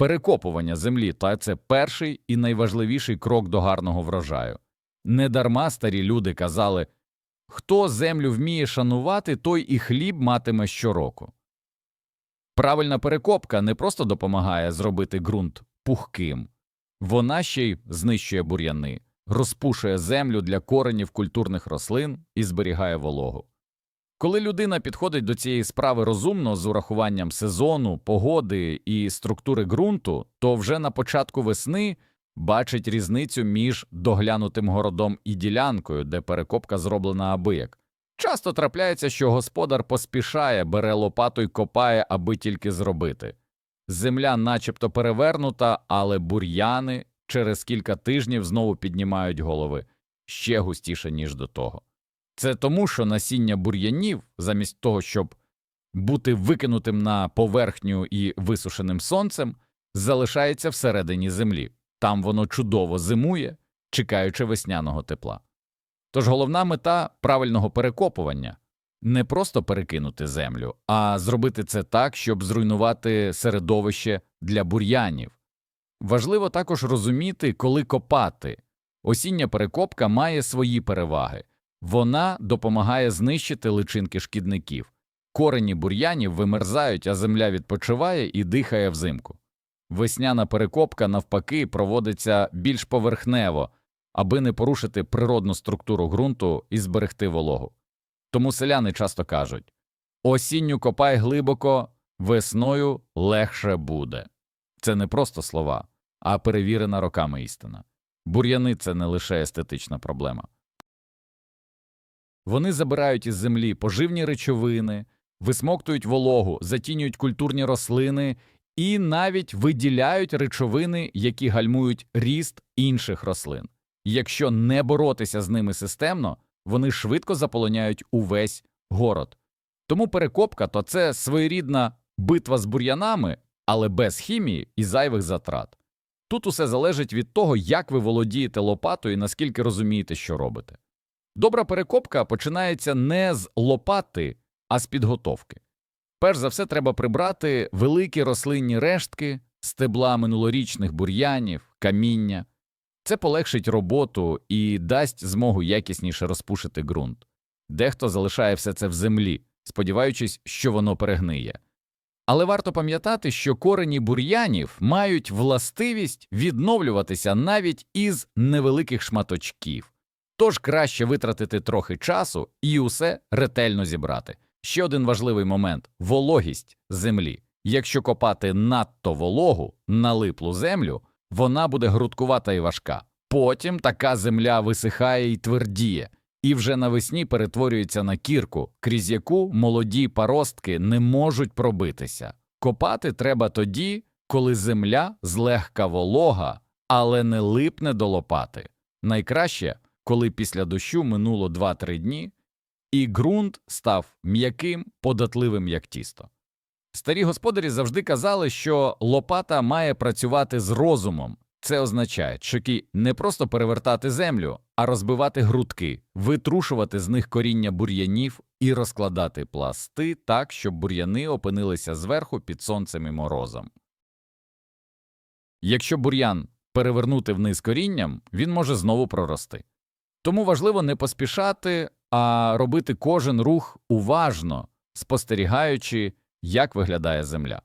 Перекопування землі та це перший і найважливіший крок до гарного врожаю. Недарма старі люди казали хто землю вміє шанувати, той і хліб матиме щороку. Правильна перекопка не просто допомагає зробити ґрунт пухким, вона ще й знищує бур'яни, розпушує землю для коренів культурних рослин і зберігає вологу. Коли людина підходить до цієї справи розумно з урахуванням сезону, погоди і структури ґрунту, то вже на початку весни бачить різницю між доглянутим городом і ділянкою, де перекопка зроблена абияк. Часто трапляється, що господар поспішає, бере лопату й копає, аби тільки зробити. Земля начебто перевернута, але бур'яни через кілька тижнів знову піднімають голови ще густіше, ніж до того. Це тому, що насіння бур'янів, замість того, щоб бути викинутим на поверхню і висушеним сонцем, залишається всередині землі. Там воно чудово зимує, чекаючи весняного тепла. Тож головна мета правильного перекопування не просто перекинути землю, а зробити це так, щоб зруйнувати середовище для бур'янів. Важливо також розуміти, коли копати. Осіння перекопка має свої переваги. Вона допомагає знищити личинки шкідників. Корені бур'янів вимерзають, а земля відпочиває і дихає взимку. Весняна перекопка, навпаки, проводиться більш поверхнево, аби не порушити природну структуру ґрунту і зберегти вологу. Тому селяни часто кажуть осінню копай глибоко, весною легше буде. Це не просто слова, а перевірена роками істина. Бур'яни це не лише естетична проблема. Вони забирають із землі поживні речовини, висмоктують вологу, затінюють культурні рослини і навіть виділяють речовини, які гальмують ріст інших рослин. Якщо не боротися з ними системно, вони швидко заполоняють увесь город. Тому перекопка то це своєрідна битва з бур'янами, але без хімії і зайвих затрат. Тут усе залежить від того, як ви володієте лопатою і наскільки розумієте, що робите. Добра перекопка починається не з лопати, а з підготовки. Перш за все, треба прибрати великі рослинні рештки, стебла минулорічних бур'янів, каміння. Це полегшить роботу і дасть змогу якісніше розпушити ґрунт. Дехто залишає все це в землі, сподіваючись, що воно перегниє. Але варто пам'ятати, що корені бур'янів мають властивість відновлюватися навіть із невеликих шматочків, тож краще витратити трохи часу і усе ретельно зібрати. Ще один важливий момент вологість землі. Якщо копати надто вологу, налиплу землю, вона буде грудкувата і важка. Потім така земля висихає і твердіє, і вже навесні перетворюється на кірку, крізь яку молоді паростки не можуть пробитися. Копати треба тоді, коли земля злегка волога, але не липне до лопати. Найкраще, коли після дощу минуло 2-3 дні, і ґрунт став м'яким, податливим, як тісто. Старі господарі завжди казали, що лопата має працювати з розумом. Це означає, чеки не просто перевертати землю, а розбивати грудки, витрушувати з них коріння бур'янів і розкладати пласти так, щоб бур'яни опинилися зверху під сонцем і морозом. Якщо бур'ян перевернути вниз корінням, він може знову прорости. Тому важливо не поспішати, а робити кожен рух уважно, спостерігаючи, як виглядає земля.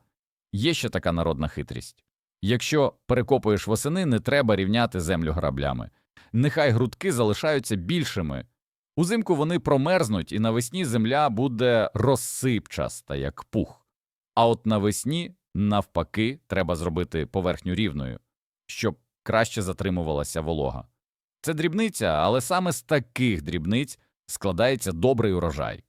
Є ще така народна хитрість. Якщо перекопуєш восени, не треба рівняти землю граблями. Нехай грудки залишаються більшими. Узимку вони промерзнуть, і навесні земля буде розсипчаста, як пух. А от навесні, навпаки, треба зробити поверхню рівною, щоб краще затримувалася волога. Це дрібниця, але саме з таких дрібниць складається добрий урожай.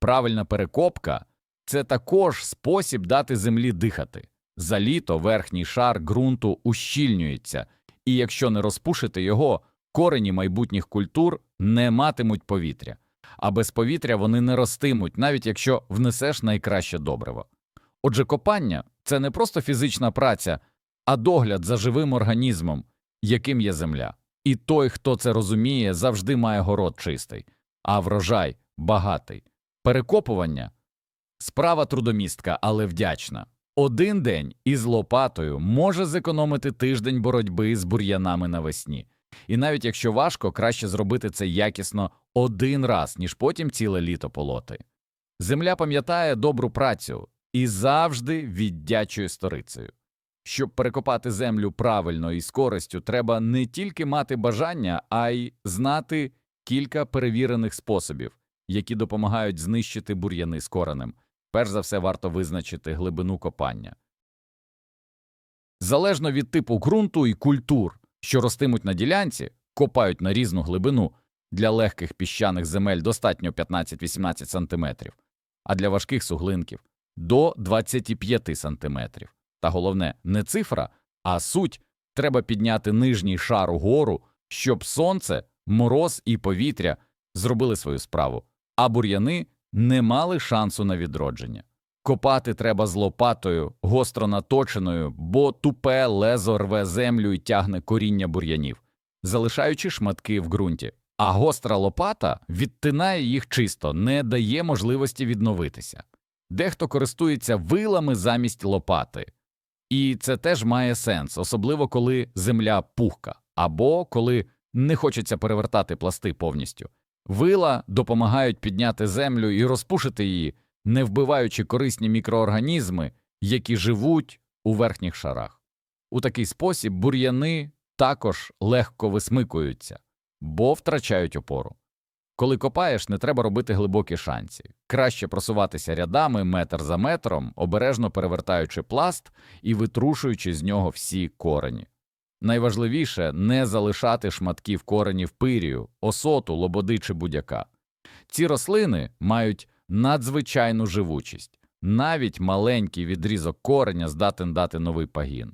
Правильна перекопка це також спосіб дати землі дихати. За літо верхній шар ґрунту ущільнюється, і якщо не розпушити його, корені майбутніх культур не матимуть повітря, а без повітря вони не ростимуть, навіть якщо внесеш найкраще добриво. Отже, копання це не просто фізична праця, а догляд за живим організмом, яким є земля. І той, хто це розуміє, завжди має город чистий, а врожай багатий. Перекопування справа трудомістка, але вдячна. Один день із лопатою може зекономити тиждень боротьби з бур'янами навесні. І навіть якщо важко, краще зробити це якісно один раз, ніж потім ціле літо полоти. Земля пам'ятає добру працю і завжди віддячує сторицею. Щоб перекопати землю правильно і з користю, треба не тільки мати бажання, а й знати кілька перевірених способів, які допомагають знищити бур'яни з коренем. Перш за все, варто визначити глибину копання. Залежно від типу ґрунту і культур, що ростимуть на ділянці, копають на різну глибину. Для легких піщаних земель достатньо 15-18 см, а для важких суглинків до 25 см. Та головне, не цифра, а суть треба підняти нижній шар угору, щоб сонце, мороз і повітря зробили свою справу, а бур'яни не мали шансу на відродження. Копати треба з лопатою, гостро наточеною, бо тупе лезо рве землю і тягне коріння бур'янів, залишаючи шматки в ґрунті. А гостра лопата відтинає їх чисто, не дає можливості відновитися. Дехто користується вилами замість лопати. І це теж має сенс, особливо коли земля пухка, або коли не хочеться перевертати пласти повністю. Вила допомагають підняти землю і розпушити її, не вбиваючи корисні мікроорганізми, які живуть у верхніх шарах. У такий спосіб бур'яни також легко висмикуються, бо втрачають опору. Коли копаєш, не треба робити глибокі шанці. Краще просуватися рядами метр за метром, обережно перевертаючи пласт і витрушуючи з нього всі корені. Найважливіше не залишати шматків коренів пирію, осоту, лободи чи будяка. Ці рослини мають надзвичайну живучість, навіть маленький відрізок кореня здатен дати новий пагін.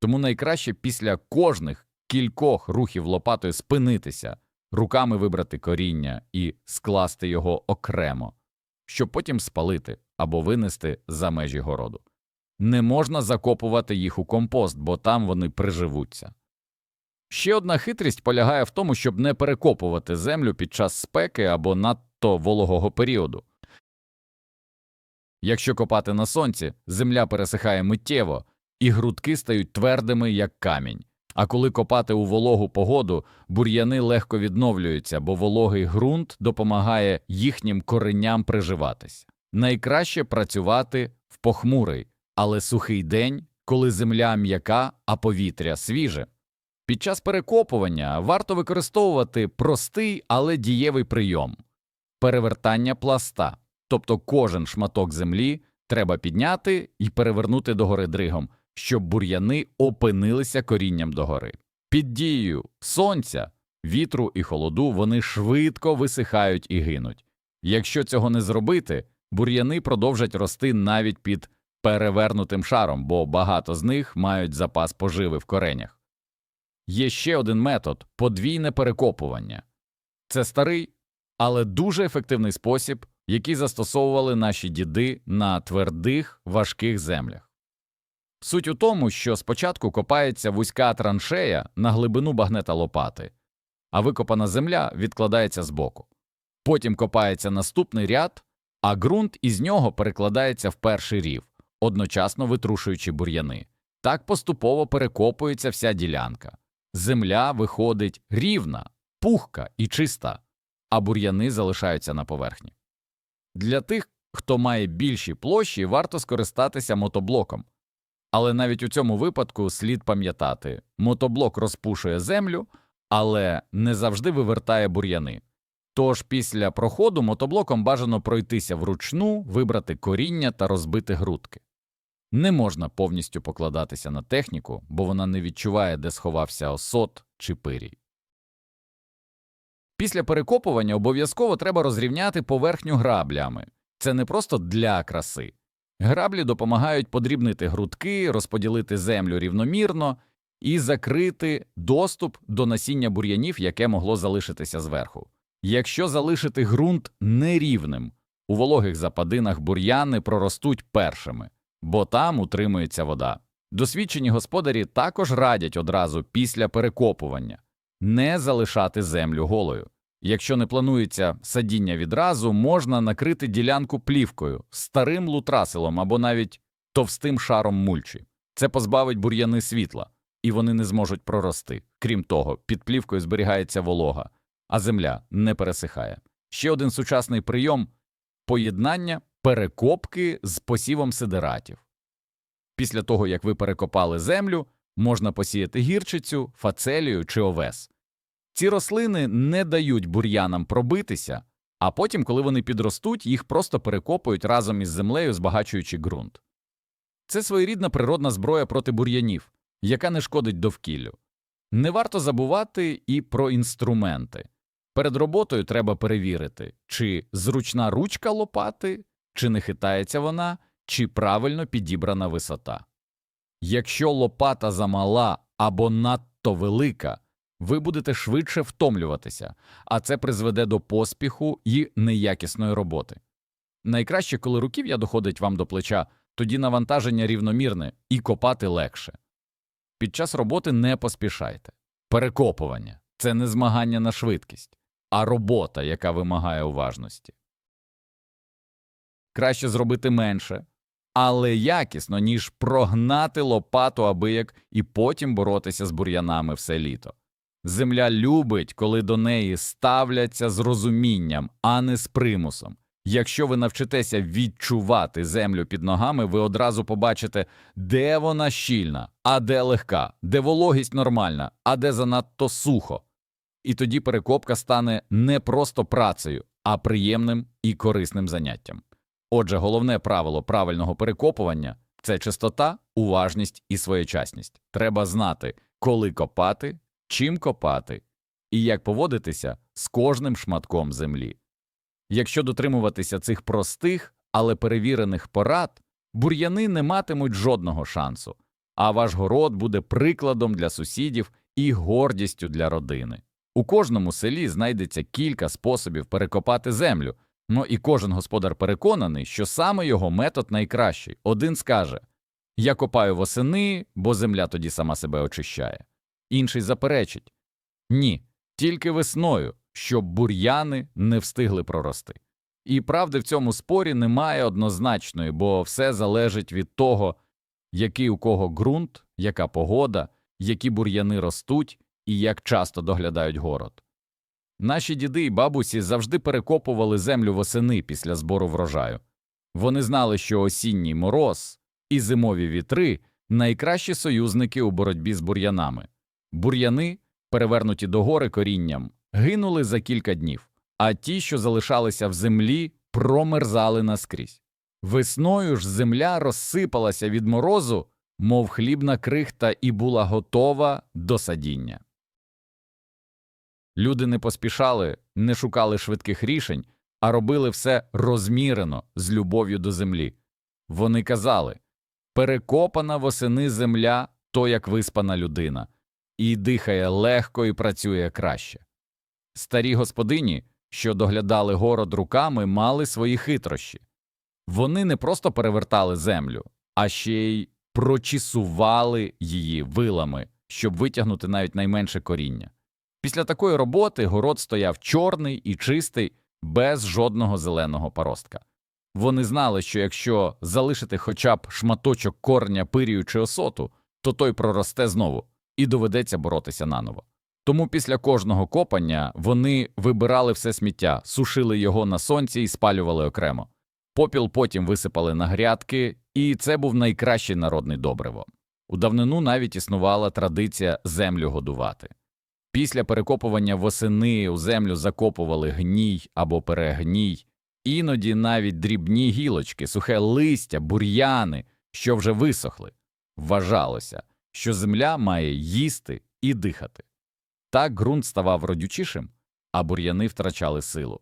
Тому найкраще після кожних кількох рухів лопатою спинитися, руками вибрати коріння і скласти його окремо, щоб потім спалити або винести за межі городу. Не можна закопувати їх у компост, бо там вони приживуться. Ще одна хитрість полягає в тому, щоб не перекопувати землю під час спеки або надто вологого періоду. Якщо копати на сонці, земля пересихає миттєво, і грудки стають твердими, як камінь. А коли копати у вологу погоду, бур'яни легко відновлюються, бо вологий ґрунт допомагає їхнім коренням приживатися. Найкраще працювати в похмурий, але сухий день, коли земля м'яка, а повітря свіже. Під час перекопування варто використовувати простий, але дієвий прийом перевертання пласта, тобто кожен шматок землі треба підняти і перевернути догори дригом, щоб бур'яни опинилися корінням догори. Під дією сонця, вітру і холоду вони швидко висихають і гинуть. Якщо цього не зробити, бур'яни продовжать рости навіть під перевернутим шаром, бо багато з них мають запас поживи в коренях. Є ще один метод подвійне перекопування. Це старий, але дуже ефективний спосіб, який застосовували наші діди на твердих важких землях. Суть у тому, що спочатку копається вузька траншея на глибину багнета лопати, а викопана земля відкладається збоку. Потім копається наступний ряд, а ґрунт із нього перекладається в перший рів, одночасно витрушуючи бур'яни. Так поступово перекопується вся ділянка. Земля виходить рівна, пухка і чиста, а бур'яни залишаються на поверхні. Для тих, хто має більші площі, варто скористатися мотоблоком. Але навіть у цьому випадку слід пам'ятати мотоблок розпушує землю, але не завжди вивертає бур'яни. Тож після проходу мотоблоком бажано пройтися вручну, вибрати коріння та розбити грудки. Не можна повністю покладатися на техніку, бо вона не відчуває, де сховався осот чи пирій. Після перекопування обов'язково треба розрівняти поверхню граблями. Це не просто для краси. Граблі допомагають подрібнити грудки, розподілити землю рівномірно і закрити доступ до насіння бур'янів, яке могло залишитися зверху. Якщо залишити ґрунт нерівним, у вологих западинах бур'яни проростуть першими, бо там утримується вода. Досвідчені господарі також радять одразу після перекопування не залишати землю голою. Якщо не планується садіння відразу, можна накрити ділянку плівкою, старим лутрасилом або навіть товстим шаром мульчі. Це позбавить бур'яни світла, і вони не зможуть прорости. Крім того, під плівкою зберігається волога, а земля не пересихає. Ще один сучасний прийом поєднання перекопки з посівом сидератів. Після того, як ви перекопали землю, можна посіяти гірчицю, фацелію чи овес. Ці рослини не дають бур'янам пробитися, а потім, коли вони підростуть, їх просто перекопують разом із землею, збагачуючи ґрунт. Це своєрідна природна зброя проти бур'янів, яка не шкодить довкіллю. Не варто забувати і про інструменти. Перед роботою треба перевірити, чи зручна ручка лопати, чи не хитається вона, чи правильно підібрана висота. Якщо лопата замала або надто велика, ви будете швидше втомлюватися, а це призведе до поспіху і неякісної роботи. Найкраще, коли руків'я доходить вам до плеча, тоді навантаження рівномірне і копати легше. Під час роботи не поспішайте. Перекопування це не змагання на швидкість, а робота, яка вимагає уважності. Краще зробити менше, але якісно, ніж прогнати лопату абияк і потім боротися з бур'янами все літо. Земля любить, коли до неї ставляться з розумінням, а не з примусом. Якщо ви навчитеся відчувати землю під ногами, ви одразу побачите, де вона щільна, а де легка, де вологість нормальна, а де занадто сухо. І тоді перекопка стане не просто працею, а приємним і корисним заняттям. Отже, головне правило правильного перекопування це чистота, уважність і своєчасність. Треба знати, коли копати, чим копати і як поводитися з кожним шматком землі. Якщо дотримуватися цих простих, але перевірених порад, бур'яни не матимуть жодного шансу, а ваш город буде прикладом для сусідів і гордістю для родини. У кожному селі знайдеться кілька способів перекопати землю, ну і кожен господар переконаний, що саме його метод найкращий. Один скаже Я копаю восени, бо земля тоді сама себе очищає. Інший заперечить Ні, тільки весною, щоб бур'яни не встигли прорости. І правди в цьому спорі немає однозначної, бо все залежить від того, який у кого ґрунт, яка погода, які бур'яни ростуть і як часто доглядають город. Наші діди і бабусі завжди перекопували землю восени після збору врожаю. Вони знали, що осінній мороз і зимові вітри найкращі союзники у боротьбі з бур'янами. Бур'яни, перевернуті догори корінням, гинули за кілька днів, а ті, що залишалися в землі, промерзали наскрізь. Весною ж земля розсипалася від морозу, мов хлібна крихта, і була готова до садіння. Люди не поспішали, не шукали швидких рішень, а робили все розмірено з любов'ю до землі. Вони казали перекопана восени земля то як виспана людина, і дихає легко і працює краще. Старі господині, що доглядали город руками, мали свої хитрощі. Вони не просто перевертали землю, а ще й прочісували її вилами, щоб витягнути навіть найменше коріння. Після такої роботи город стояв чорний і чистий, без жодного зеленого паростка. Вони знали, що якщо залишити хоча б шматочок корня пирію чи осоту, то той проросте знову і доведеться боротися наново. Тому після кожного копання вони вибирали все сміття, сушили його на сонці і спалювали окремо. Попіл потім висипали на грядки, і це був найкращий народний добриво. У давнину навіть існувала традиція землю годувати. Після перекопування восени у землю закопували гній або перегній, іноді навіть дрібні гілочки, сухе листя, бур'яни, що вже висохли. Вважалося, що земля має їсти і дихати. Так ґрунт ставав родючішим, а бур'яни втрачали силу.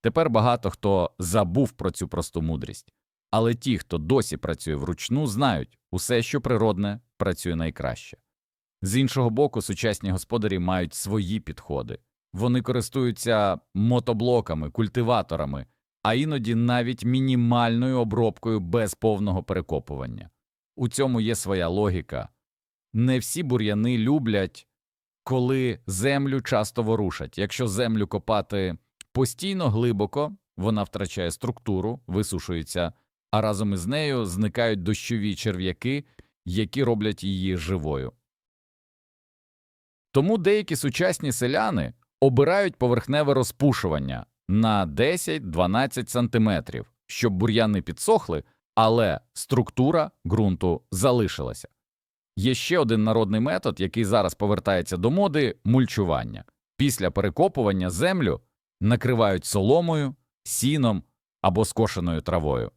Тепер багато хто забув про цю просту мудрість, але ті, хто досі працює вручну, знають усе, що природне, працює найкраще. З іншого боку, сучасні господарі мають свої підходи. Вони користуються мотоблоками, культиваторами, а іноді навіть мінімальною обробкою без повного перекопування. У цьому є своя логіка. Не всі бур'яни люблять, коли землю часто ворушать. Якщо землю копати постійно глибоко, вона втрачає структуру, висушується, а разом із нею зникають дощові черв'яки, які роблять її живою. Тому деякі сучасні селяни обирають поверхневе розпушування на 10-12 сантиметрів, щоб бур'яни підсохли, але структура ґрунту залишилася. Є ще один народний метод, який зараз повертається до моди мульчування. Після перекопування землю накривають соломою, сіном або скошеною травою.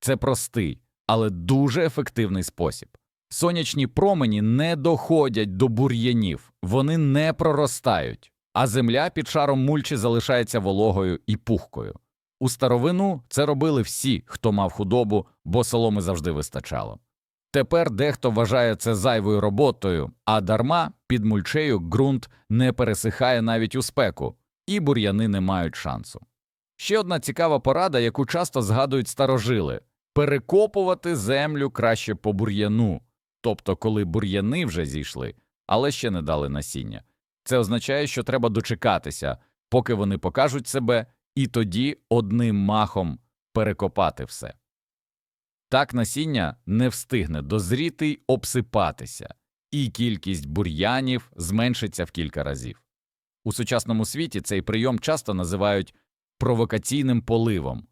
Це простий, але дуже ефективний спосіб. Сонячні промені не доходять до бур'янів, вони не проростають, а земля під шаром мульчі залишається вологою і пухкою. У старовину це робили всі, хто мав худобу, бо соломи завжди вистачало. Тепер дехто вважає це зайвою роботою, а дарма під мульчею ґрунт не пересихає навіть у спеку, і бур'яни не мають шансу. Ще одна цікава порада, яку часто згадують старожили перекопувати землю краще по бур'яну, тобто коли бур'яни вже зійшли, але ще не дали насіння. Це означає, що треба дочекатися, поки вони покажуть себе, і тоді одним махом перекопати все. Так насіння не встигне дозріти й обсипатися, і кількість бур'янів зменшиться в кілька разів. У сучасному світі цей прийом часто називають провокаційним поливом.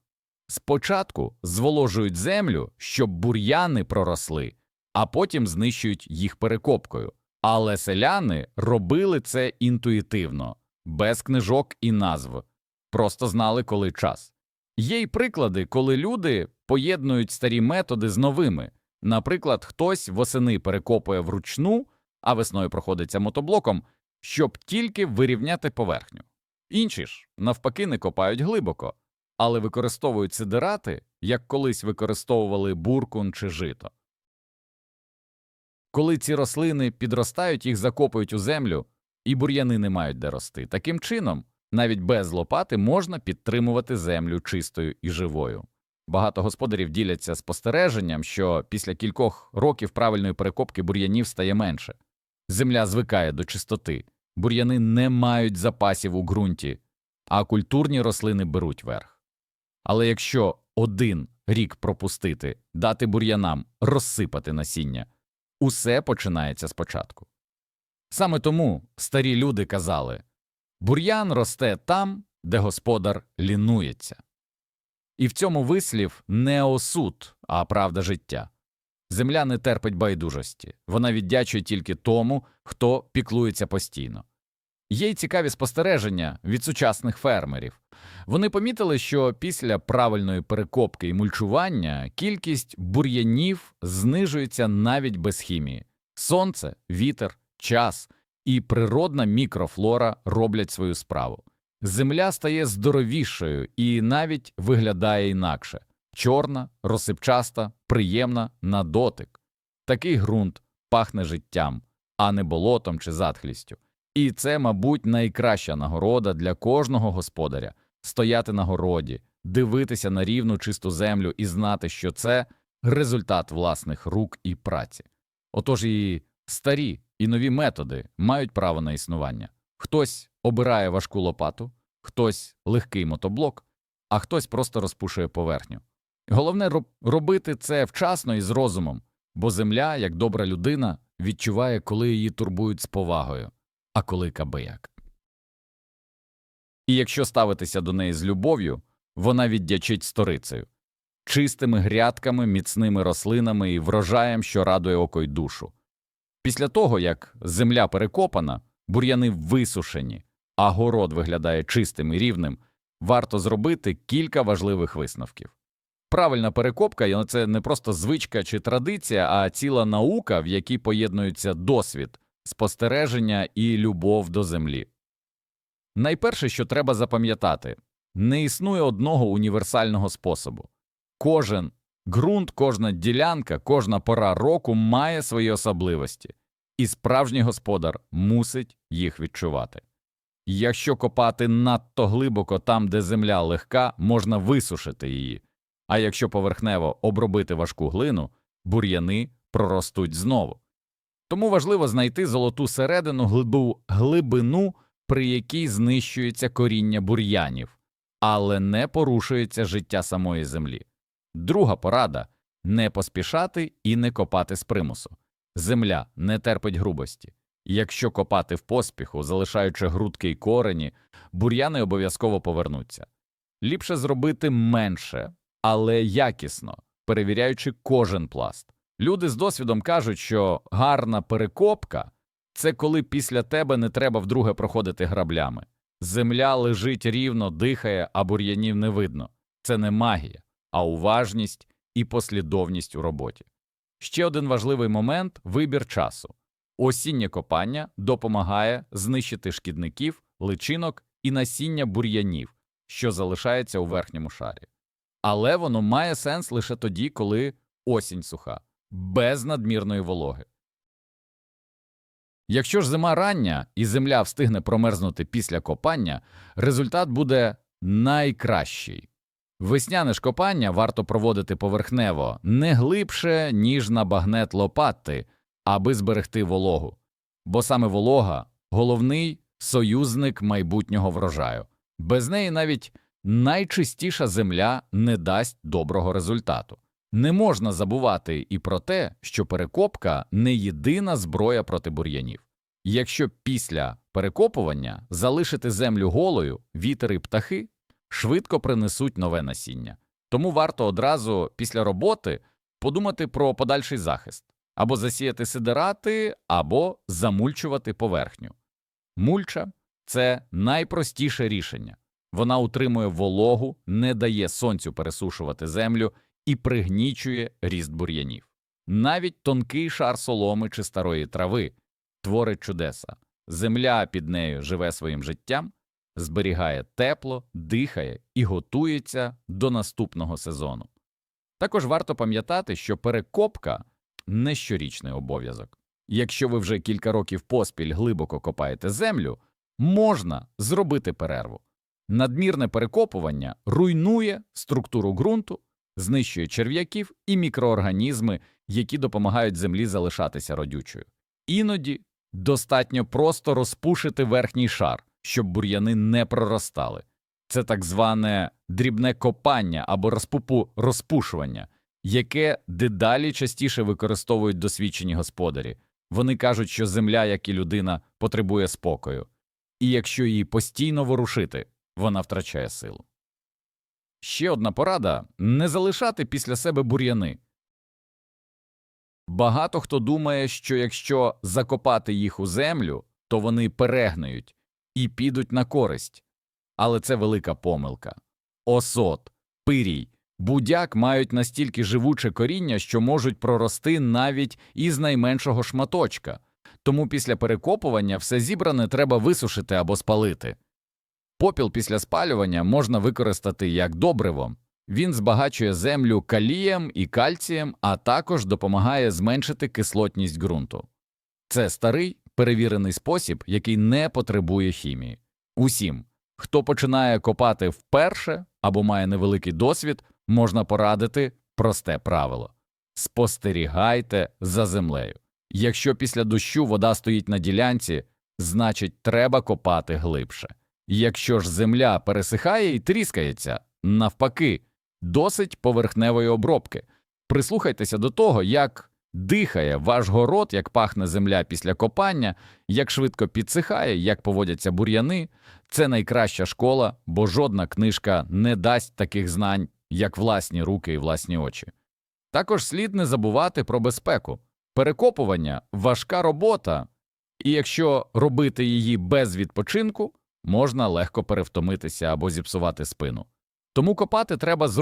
Спочатку зволожують землю, щоб бур'яни проросли, а потім знищують їх перекопкою. Але селяни робили це інтуїтивно, без книжок і назв, просто знали, коли час. Є й приклади, коли люди поєднують старі методи з новими. Наприклад, хтось восени перекопує вручну, а весною проходиться мотоблоком, щоб тільки вирівняти поверхню. Інші ж, навпаки, не копають глибоко, але використовують сидирати, як колись використовували буркун чи жито. Коли ці рослини підростають, їх закопують у землю, і бур'яни не мають де рости. Таким чином, навіть без лопати можна підтримувати землю чистою і живою. Багато господарів діляться спостереженням, що після кількох років правильної перекопки бур'янів стає менше. Земля звикає до чистоти, бур'яни не мають запасів у ґрунті, а культурні рослини беруть верх. Але якщо один рік пропустити, дати бур'янам розсипати насіння, усе починається спочатку. Саме тому старі люди казали бур'ян росте там, де господар лінується. І в цьому вислів не осуд, а правда життя. Земля не терпить байдужості, вона віддячує тільки тому, хто піклується постійно. Є й цікаві спостереження від сучасних фермерів. Вони помітили, що після правильної перекопки і мульчування кількість бур'янів знижується навіть без хімії. Сонце, вітер, час і природна мікрофлора роблять свою справу. Земля стає здоровішою і навіть виглядає інакше чорна, розсипчаста, приємна на дотик. Такий ґрунт пахне життям, а не болотом чи затхлістю. І це, мабуть, найкраща нагорода для кожного господаря стояти на городі, дивитися на рівну чисту землю і знати, що це результат власних рук і праці. Отож і старі і нові методи мають право на існування. Хтось обирає важку лопату, хтось легкий мотоблок, а хтось просто розпушує поверхню. Головне робити це вчасно і з розумом, бо земля, як добра людина, відчуває, коли її турбують з повагою, а коли кабияк. І якщо ставитися до неї з любов'ю, вона віддячить сторицею, чистими грядками, міцними рослинами і врожаєм, що радує око й душу. Після того, як земля перекопана, бур'яни висушені, а город виглядає чистим і рівним, варто зробити кілька важливих висновків. Правильна перекопка – це не просто звичка чи традиція, а ціла наука, в якій поєднуються досвід, спостереження і любов до землі. Найперше, що треба запам'ятати – не існує одного універсального способу. Кожен ґрунт, кожна ділянка, кожна пора року має свої особливості, і справжній господар мусить їх відчувати. Якщо копати надто глибоко там, де земля легка, можна висушити її, а якщо поверхнево обробити важку глину, бур'яни проростуть знову. Тому важливо знайти золоту середину глибу, глибину, при якій знищується коріння бур'янів, але не порушується життя самої землі. Друга порада не поспішати і не копати з примусу. Земля не терпить грубості. Якщо копати в поспіху, залишаючи грудки й корені, бур'яни обов'язково повернуться. Ліпше зробити менше, але якісно, перевіряючи кожен пласт. Люди з досвідом кажуть, що гарна перекопка це коли після тебе не треба вдруге проходити граблями. Земля лежить рівно, дихає, а бур'янів не видно. Це не магія, а уважність і послідовність у роботі. Ще один важливий момент вибір часу. Осіннє копання допомагає знищити шкідників, личинок і насіння бур'янів, що залишається у верхньому шарі. Але воно має сенс лише тоді, коли осінь суха, без надмірної вологи. Якщо ж зима рання і земля встигне промерзнути після копання, результат буде найкращий. Весняне ж копання варто проводити поверхнево, не глибше, ніж на багнет лопати, аби зберегти вологу. Бо саме волога головний союзник майбутнього врожаю. Без неї навіть найчистіша земля не дасть доброго результату. Не можна забувати і про те, що перекопка не єдина зброя проти бур'янів. Якщо після перекопування залишити землю голою, вітер і птахи швидко принесуть нове насіння. Тому варто одразу після роботи подумати про подальший захист або засіяти сидерати, або замульчувати поверхню. Мульча це найпростіше рішення. Вона утримує вологу, не дає сонцю пересушувати землю і пригнічує ріст бур'янів. Навіть тонкий шар соломи чи старої трави творить чудеса. Земля під нею живе своїм життям, зберігає тепло, дихає і готується до наступного сезону. Також варто пам'ятати, що перекопка не щорічний обов'язок. Якщо ви вже кілька років поспіль глибоко копаєте землю, можна зробити перерву. Надмірне перекопування руйнує структуру ґрунту, знищує черв'яків і мікроорганізми, які допомагають землі залишатися родючою. Іноді достатньо просто розпушити верхній шар, щоб бур'яни не проростали. Це так зване дрібне копання або розпупу розпушування, яке дедалі частіше використовують досвідчені господарі. Вони кажуть, що земля, як і людина, потребує спокою, і якщо її постійно ворушити, вона втрачає силу. Ще одна порада не залишати після себе бур'яни. Багато хто думає, що якщо закопати їх у землю, то вони перегниють і підуть на користь. Але це велика помилка. Осот, пирій, будяк мають настільки живуче коріння, що можуть прорости навіть із найменшого шматочка, тому після перекопування все зібране треба висушити або спалити. Попіл після спалювання можна використати як добриво. Він збагачує землю калієм і кальцієм, а також допомагає зменшити кислотність ґрунту. Це старий перевірений спосіб, який не потребує хімії. Усім, хто починає копати вперше або має невеликий досвід, можна порадити просте правило спостерігайте за землею. Якщо після дощу вода стоїть на ділянці, значить треба копати глибше. Якщо ж земля пересихає і тріскається, навпаки, досить поверхневої обробки. Прислухайтеся до того, як дихає ваш город, як пахне земля після копання, як швидко підсихає, як поводяться бур'яни. Це найкраща школа, бо жодна книжка не дасть таких знань, як власні руки і власні очі. Також слід не забувати про безпеку. Перекопування важка робота, і якщо робити її без відпочинку, можна легко перевтомитися або зіпсувати спину. Тому копати треба з